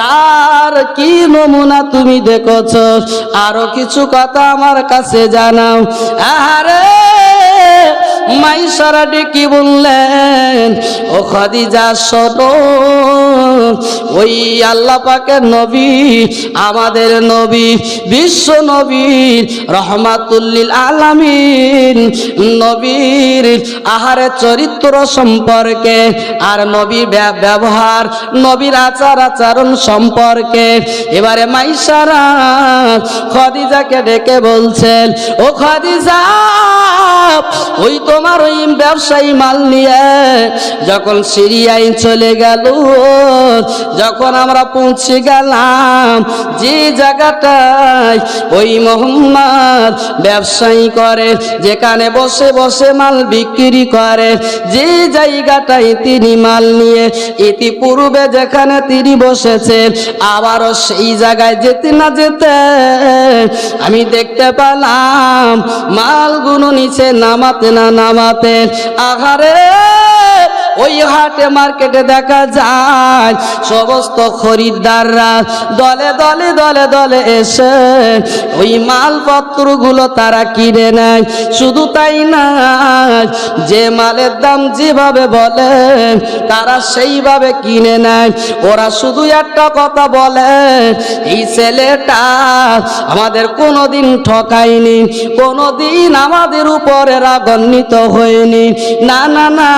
তার কি নমুনা তুমি দেখছ? আরও কিছু কথা আমার কাছে জানাও। আহারে! মাইসারা ডেকে বললেন, ও খাদিজা, শোনো, ওই আল্লাহ পাকের নবী, আমাদের নবী, বিশ্ব নবীর রহমাতুল্লিল আলামিন, নবীর আহারে চরিত্র সম্পর্কে আর নবীর ব্য- ব্যবহার, নবীর আচার আচরণ সম্পর্কে। এবারে মাইসারা খদিজাকে ডেকে বলছেন, ও খদিজা, ওই তোমার ওই ব্যবসায়ী মাল নিয়ে যখন সিরিয়ায় চলে গেল, যখন আমরা পৌঁছে গেলাম, যে জায়গাটায় ওই মোহাম্মদ ব্যবসায়ী করে, যেখানে বসে বসে মাল বিক্রি করে, যে জায়গাটায় তিনি মাল নিয়ে, ইতিপূর্বে যেখানে তিনি বসেছেন, আবারও সেই জায়গায় যেতে না যেতে আমি দেখতে পেলাম, মালগুলো নিচে নামাতে না নামাতে আহারে ওই হাটে মার্কেটে দেখা যায়, সমস্ত খরিদ্দাররা দলে দলে দলে দলে এসে ওই মালপত্রগুলো তারা কিনে নেয়। শুধু তাই না, যে মালের দাম যেভাবে বলে, তারা সেইভাবে কিনে নেয়। ওরা শুধু একটা কথা বলে, এই ছেলেটা আমাদের কোনোদিন ঠকায়নি, কোনোদিন আমাদের উপরে রাগান্বিত হয়নি। না না না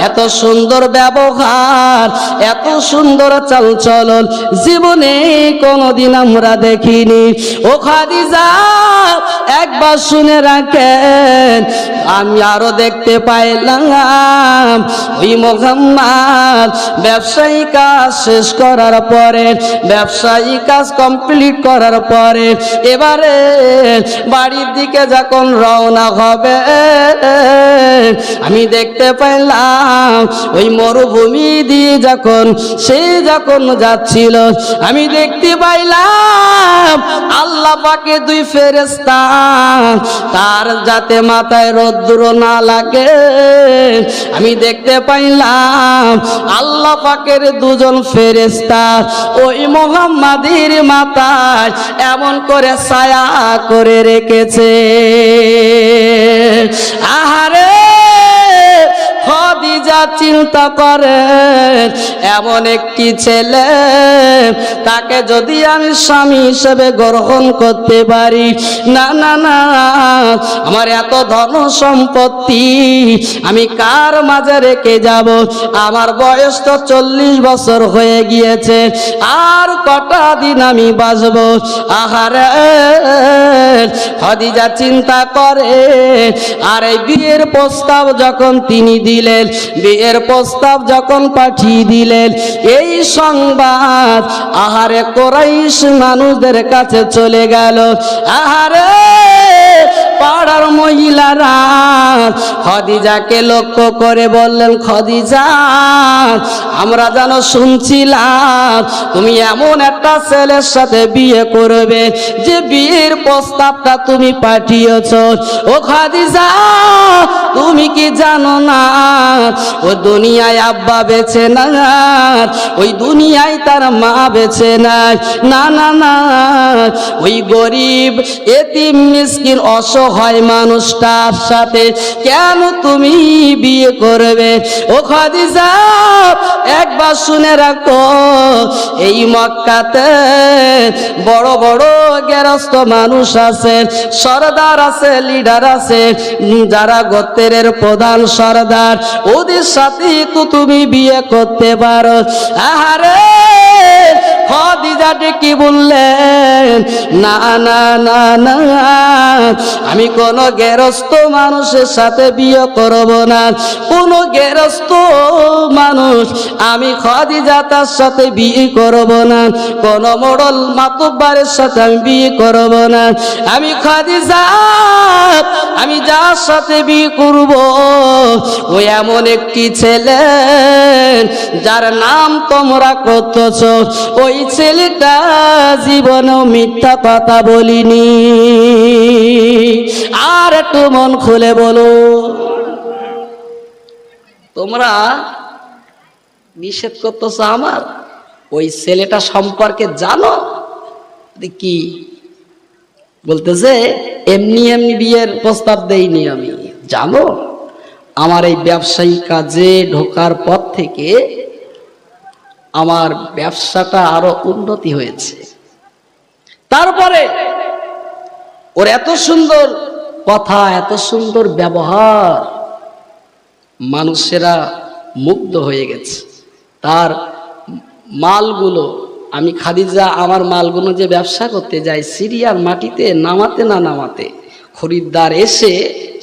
এত সুন্দর ব্যবহার এত সুন্দর চালচলন জীবনে কোনোদিন আমরা দেখিনি। ও খাদিজা একবার শুনে রাখেন, আমি আরও দেখতে পাইলাম, ওই মোহাম্মদ ব্যবসায়ী কাজ শেষ করার পরে, ব্যবসায়ী কাজ কমপ্লিট করার পরে, এবারে বাড়ির দিকে যখন রওনা হবে, আমি দেখতে পাইলাম, ওই মরুভূমি দিয়ে যখন, সে যখন যাচ্ছিল, আমি দেখতে পাইলাম আল্লাহ পাকে দুই ফেরেস্তা তার যাতে মাথায় রৌদ্র না লাগে। আমি দেখতে পাইলাম, আল্লাহ পাকের দুজন ফেরেস্তা ওই মোহাম্মাদির মাথায় এমন করে ছায়া করে রেখেছে। আহারে খদিজা চিন্তা করে, এমন একটি ছেলে, তাকে যদি আমি স্বামী হিসেবে গ্রহণ করতে পারি, না না না, আমার এত ধন সম্পত্তি আমি কার মাঝে রেখে যাব? আমার বয়স তো চল্লিশ বছর হয়ে গিয়েছে, আর কটা দিন আমি বাঁচব? আহারে, খদিজা চিন্তা করে, আর এই বিয়ের প্রস্তাব যখন তিনি দিলেন বিয়ের প্রস্তাব যখন পাঠিয়ে দিলেন, এই সংবাদ আহারে কোরাইশ মানুষদের কাছে চলে গেল। আহারে পাড়ার মহিলারা খদিজাকে লক্ষ্য করে বললেন, খদিজা, আমরা যেন শুনছিলাম তুমি এমন একটা ছেলের সাথে বিয়ে করবে, যে বিয়ের প্রস্তাবটা তুমি পাঠিয়েছ। ও খাদিজা, তুমি কি জানো না ও দুনিয়ায় আব্বা বেছে না ওই দুনিয়ায় তার মা বেছে না না না, ওই গরিব, এতিম, মিসকিন, অসহায় মানুষটার সাথে কেন তুমি বিয়ে করবে? ও খাদিজা, একবার শুনে রাখো, এই মক্কাতে বড় বড় গেরস্ত মানুষ আছে, সর্দার আছে, লিডার আছে, যারা গোত্রের প্রধান সর্দার। ওদের সাথে তো তুমি বিয়ে করতে পারো। আহারে! কি বললেন, না না না না, আমি কোন গেরস্ত মানুষের সাথে বিয়ে করব না। কোন গেরস্ত মানুষ আমি খদিজা তার সাথে বিয়ে করব না। কোন মোড়ল মাতুব্বারের সাথে আমি বিয়ে করব না। আমি খদিজা, আমি যার সাথে বিয়ে করব, ও এমন একটি ছেলে যার নাম তোমরা করতেছ। ওই ছেলেটা জীবনেও মিথ্যা কথা বলিনি। আর একটু মন খুলে বলো। তোমরা নিষেধ করতেছ আমার? ওই ছেলেটা সম্পর্কে জানো? কি? বলতেছে এমনি এমনি বিয়ের প্রস্তাব দেইনি আমি। জানো? আমার এই ব্যবসায়ী কাজে ঢোকার পর থেকে আমার ব্যবসাটা আরও উন্নতি হয়েছে। তারপরে ওর এত সুন্দর কথা, এত সুন্দর ব্যবহার মানুষেরা মুগ্ধ হয়ে গেছে। তার মালগুলো, আমি খাদিজা, আমার মালগুলো যে ব্যবসা করতে যাই সিরিয়ার মাটিতে নামাতে না নামাতে, খরিদ্দার এসে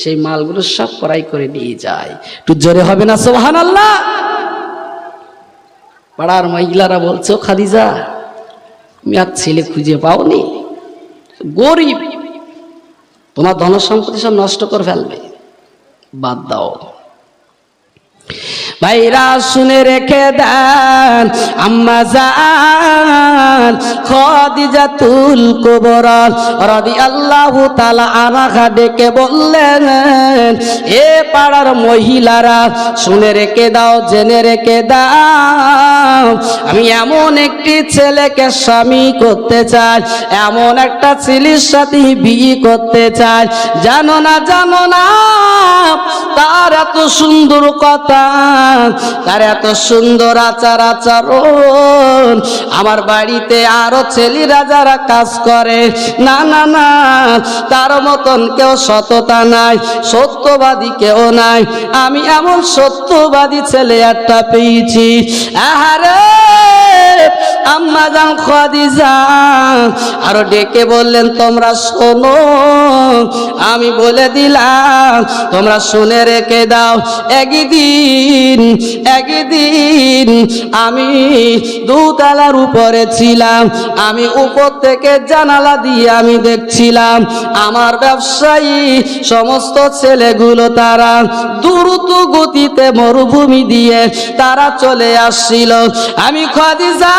সেই মালগুলো সব করাই করে নিয়ে যায়। একটু জোরে হবে না সোহান আল্লাহ পাড়ার মহিলারা বলছো খাদিজা, তুমি আর ছেলে খুঁজে পাওনি? গরিব, তোমার ধন সম্পত্তি সব নষ্ট করে ফেলবে। বাদ দাও। ভাইরা শুনে রেখে দেন, আম্মা জান, খাদিজাতুল কুবরা রাদিয়াল্লাহু তাআলা আনহা ডেকে বললেন, এ পাড়ার মহিলারা শুনে রেখে দাও, জেনে রেখে দাও, আমি এমন একটি ছেলেকে স্বামী করতে চাই, এমন একটা ছেলের সাথে বিয়ে করতে চাই। জানো না জানো না এত সুন্দর কথা তার এত সুন্দর আচার আচরণ। আমার বাড়িতে আরও ছেলেরা যারা কাজ করে, না না না, তার মতন কেউ সততা নাই, সত্যবাদী কেউ নাই। আমি এমন সত্যবাদী ছেলে একটা পেয়েছি। আহারে, আম্মা জান, খাদিজা, আরও ডেকে বললেন, তোমরা শোনো। আমি বলে দিলাম, তোমরা শুনে রেখে দাও। একদিন একদিন আমি দুতলার উপরে ছিলাম। আমি উপর থেকে জানালা দিয়ে আমি দেখছিলাম, আমার ব্যবসায়ী সমস্ত ছেলেগুলো তারা দ্রুত গতিতে মরুভূমি দিয়ে তারা চলে আসছিল। আমি খাদিজা,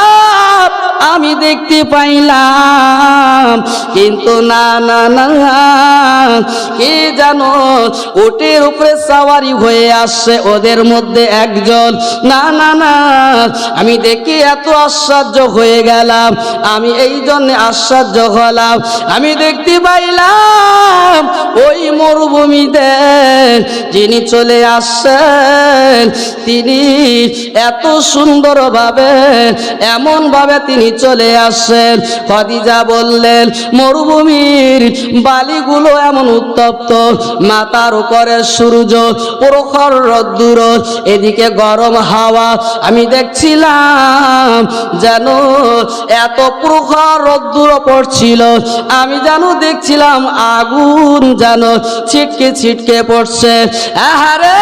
আমি দেখতে পাইলাম, কিন্তু না না না, কে জানো, ওটের উপরে সাওয়ারি হয়ে আসছে, ওদের মধ্যে একজন, না না না, আমি দেখি এত আশ্চর্য হয়ে গেলাম, আমি এই জন্য আশ্চর্য হলাম, আমি দেখতে পাইলাম ওই মরুভূমিতে যিনি চলে আসছেন, তিনি এত সুন্দরভাবে, এমনভাবে তিনি চলে আসছেন। খদিজা বললেন, মরুভূমির বালিগুলো এমন উত্তপ্ত, মাতার উপরে সূর্য প্রখর রোদ্দুর, এদিকে গরম হাওয়া। আমি দেখছিলাম যেন এত প্রখর রোদ্দুর পড়ছিল। আমি যেন দেখছিলাম আগুন যেন ছিটকে ছিটকে পড়ছে। আহারে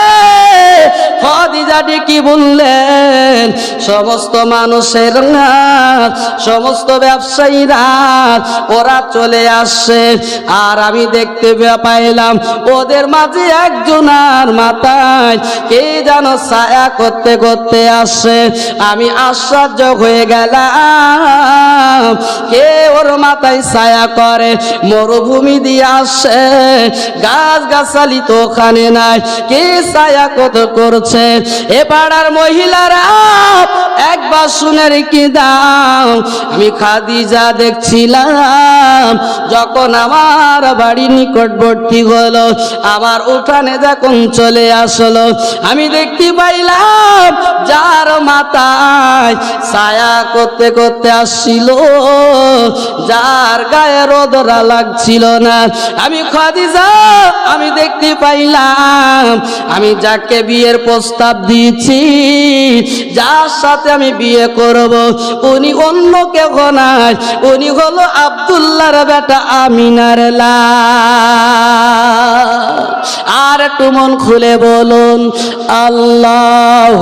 খদিজাটি কি বললেন, সমস্ত মানুষের না সমস্ত ব্যবসায়ীরা ওরা চলে আসছে। আর আমি দেখতে পাইলাম, ওদের মাঝে একজনার কে যেন ছায়া করতে করতে আসছে আমি আশ্চর্য হয়ে গেলাম, কে ওর মাথায় ছায়া করে। মরুভূমি দিয়ে আসছে গাছ গাছালি তো ওখানে নাই। কে ছায়া কত করছে? এ পাড়ার মহিলারা একবার শুনে রেখে দাও। আমি খাদিজা দেখছিলাম, যখন আমার বাড়ি নিকটবর্তী হলো। আমার উঠানে যখন চলে আসলো। আমি দেখতে পাইলাম যার মাথায় ছায়া করতে করতে আসছিল, যার গায়ে রোদরা লাগছিল না। আমি খাদিজা, আমি দেখতে পাইলাম, আমি যাকে বিয়ের প্রস্তাব দিয়েছি, যার সাথে আমি বিয়ে করব। উনি অন্য কেউ নাই, উনি হলো আব্দুল্লাহর বেটা আমিনার লা। আর একটু মন খুলে বলুন আল্লাহ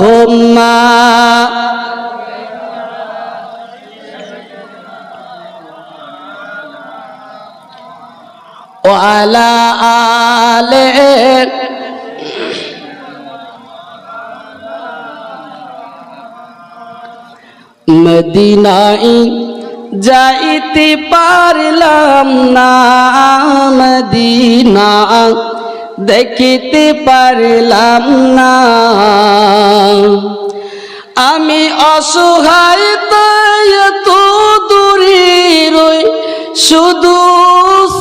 মদিনাই যাইতে পারলাম না মদিনা দেখিতে পারলাম না। আমি অসহায়, তাই এত দূরে রই শুধু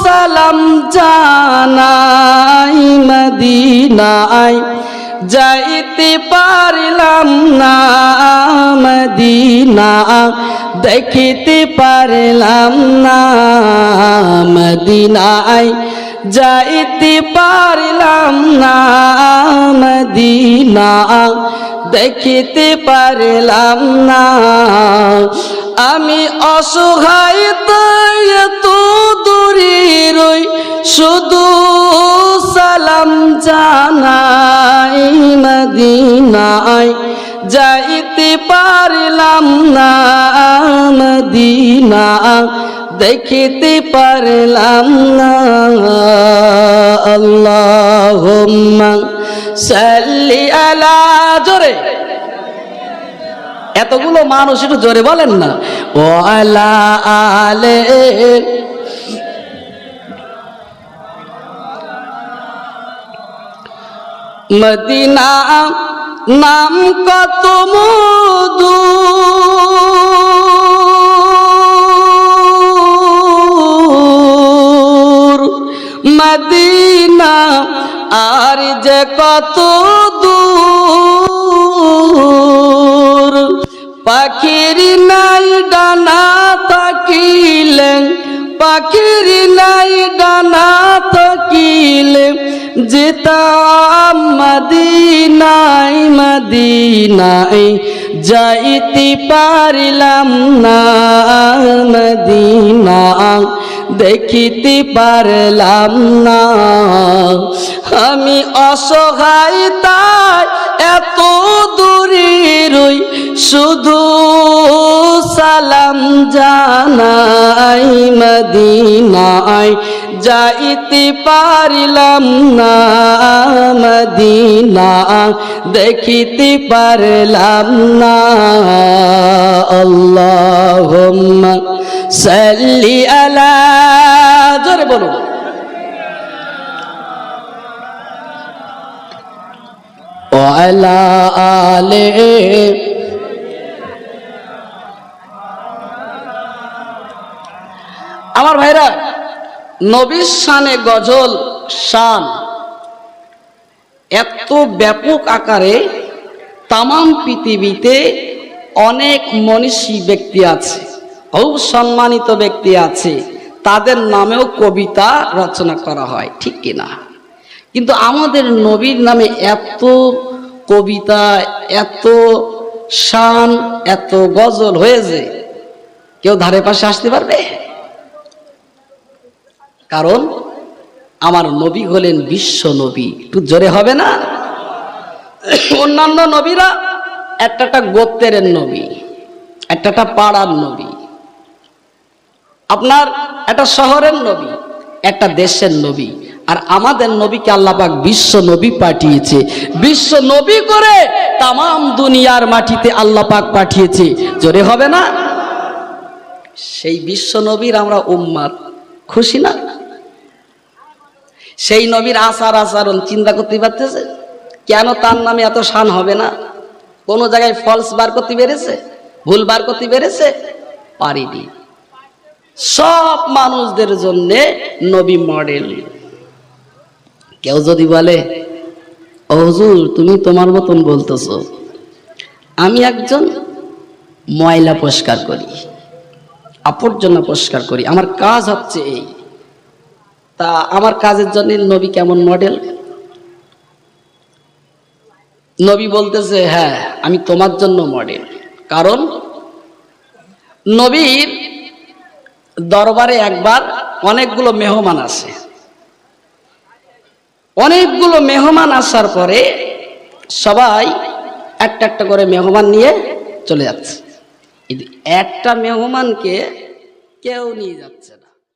সালাম জানাই মদিনায়। যাইতে পারলাম না মদিনা, দেখিতে পারলাম না মদিনায়। যাইতে পারলাম না মদিনা, দেখিতে পারলাম না। আমি অসহায় এত দূরে রই, শুধু সালাম জানাই মদিনায়। যাইতে পারলাম না মদিনা দেখিতে পারলাম না। আল্লাহ সাল্লি আলা, জোরে। এতগুলো মানুষ একটু জোরে বলেন না। ও আলা আলে। মদিনা নাম কত মধু। আর যে কত দূর পাখির নাই ডানা থাকিলেন, পাখির নাই ডানা থাকিলে যেতাম মদিনাই মদিনাই যাইতে পারিলাম না মদিনা দেখিতে পারলাম না। আমি অসহায়, তাই এত দূরে রই শুধু সালাম জানাই মদিনায়। যাইতে পারিলাম না মদিনা দেখিতে পারলাম না। আল্লাহ সাল্লি আলা জোরে বলুন وعلى آله আমার ভাইরা নবীর শানে গজল শান এত ব্যাপক আকারে তামাম পৃথিবীতে অনেক মনীষী ব্যক্তি আছে খুব সম্মানিত ব্যক্তি আছে, তাদের নামেও কবিতা রচনা করা হয়, ঠিক কিনা কিন্তু আমাদের নবীর নামে এত কবিতা, এত শান, এত গজল হয়েছে, কেউ ধারে পাশে আসতে পারবে? কারণ আমার নবী হলেন বিশ্ব নবী, একটু জোরে হবে না? অন্যান্য নবীরা একটা গোত্রের নবী একটা পাড়ার নবী আপনার একটা শহরের নবী, একটা দেশের নবী, আর আমাদের নবীকে আল্লাপাক বিশ্ব নবী পাঠিয়েছে। বিশ্ব নবী করে তাম দুনিয়ার মাটিতে আল্লাপাক পাঠিয়েছে। জোরে হবে না? সেই বিশ্ব নবীর আমরা উম্মাদ। খুশি না? সেই নবীর আচার আচরণ চিন্তা করতে পারতেছে? কেন তার নামে এত শান হবে না? কোনো জায়গায় ফলস বার করতে পেরেছে? ভুল বার করতে পেরেছে? পারিনি। সব মানুষদের জন্য নবী মডেল কেউ যদি বলে, "ও হুজুর, তুমি তোমার মতন বলতেছ। আমি একজন ময়লা পরিষ্কার করি, আবর্জনা পরিষ্কার করি। আমার কাজ হচ্ছে এই। তা আমার কাজের জন্য নবী কেমন মডেল নবী বলতেছে হ্যাঁ আমি তোমার জন্য মডেল কারণ নবীর দরবারে একবার অনেকগুলো মেহমান আসে। অনেকগুলো মেহমান আসার পরে সবাই একটা একটা করে মেহমান নিয়ে চলে যাচ্ছে। একটা মেহমানকে কেউ নিয়ে যাচ্ছে